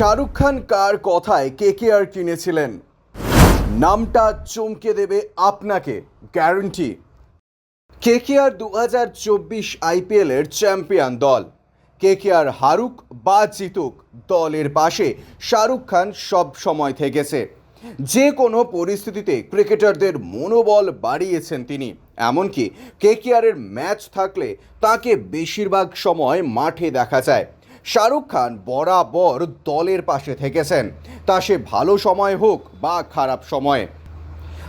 শাহরুখ খান কার কথায় কে কে আর কিনেছিলেন? নামটা চমকে দেবে আপনাকে গ্যারান্টি কে কে আর দু হাজার চব্বিশ আইপিএলের চ্যাম্পিয়ন দল। কে কে আর হারুক বা জিতুক, দলের পাশে শাহরুখ খান সব সময় থেকেছে। যে কোনো পরিস্থিতিতে ক্রিকেটারদের মনোবল বাড়িয়েছেন তিনি। এমনকি কে কে আরের ম্যাচ থাকলে তাকে বেশিরভাগ সময় মাঠে দেখা যায়। শাহরুখ খান বরাবর দলের পাশে থেকেছেন। তা সে ভালো সময় হোক বা খারাপ সময়।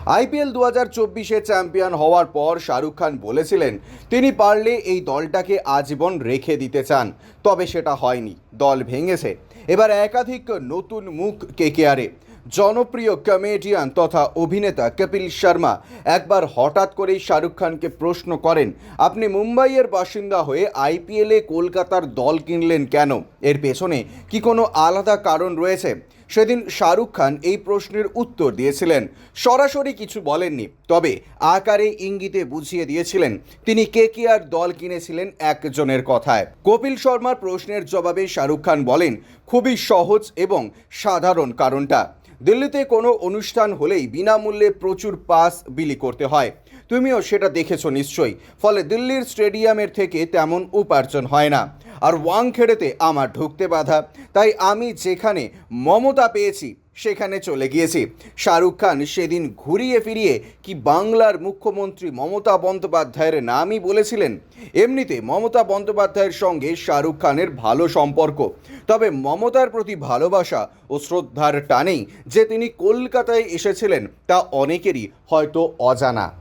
আইপিএল দু হাজার চব্বিশে চ্যাম্পিয়ন হওয়ার পর শাহরুখ খান বলেছিলেন, তিনি পারলে এই দলটাকে আজীবন রেখে দিতে চান। তবে সেটা হয়নি, দল ভেঙেছে। এবার একাধিক নতুন মুখ কেকেআরে জনপ্রিয় কমেডিয়ান তথা অভিনেতা কপিল শর্মা একবার হঠাৎ করেই শাহরুখ খানকে প্রশ্ন করেন, আপনি মুম্বাইয়ের বাসিন্দা হয়ে আইপিএলে কলকাতার দল কিনলেন কেন? এর পেছনে কি কোনো আলাদা কারণ রয়েছে? সেদিন শাহরুখ খান এই প্রশ্নের উত্তর দিয়েছিলেন। সরাসরি কিছু বলেননি, তবে আকারে ইঙ্গিতে বুঝিয়ে দিয়েছিলেন তিনি কে কে আর দল কিনেছিলেন একজনের কথায়। কপিল শর্মার প্রশ্নের জবাবে শাহরুখ খান বলেন, খুবই সহজ এবং সাধারণ কারণটা। দিল্লিতে কোনো অনুষ্ঠান হলেই বিনামূল্যে প্রচুর পাস বিলি করতে হয়। তুমিও সেটা দেখেছ নিশ্চয়ই। ফলে দিল্লির স্টেডিয়ামের থেকে তেমন উপার্জন হয় না। আর ওয়াংখেড়েতে আমার ঢুকতে বাধা। তাই আমি যেখানে মমতা পেয়েছি, সেখানে চলে গিয়েছি। শাহরুখ খান সেদিন ঘুরিয়ে ফিরিয়ে কি বাংলার মুখ্যমন্ত্রী মমতা বন্দ্যোপাধ্যায়ের নামই বলেছিলেন? এমনিতে মমতা বন্দ্যোপাধ্যায়ের সঙ্গে শাহরুখ খানের ভালো সম্পর্ক। তবে মমতার প্রতি ভালোবাসা ও শ্রদ্ধার টানেই যে তিনি কলকাতায় এসেছিলেন, তা অনেকেরই হয়তো অজানা।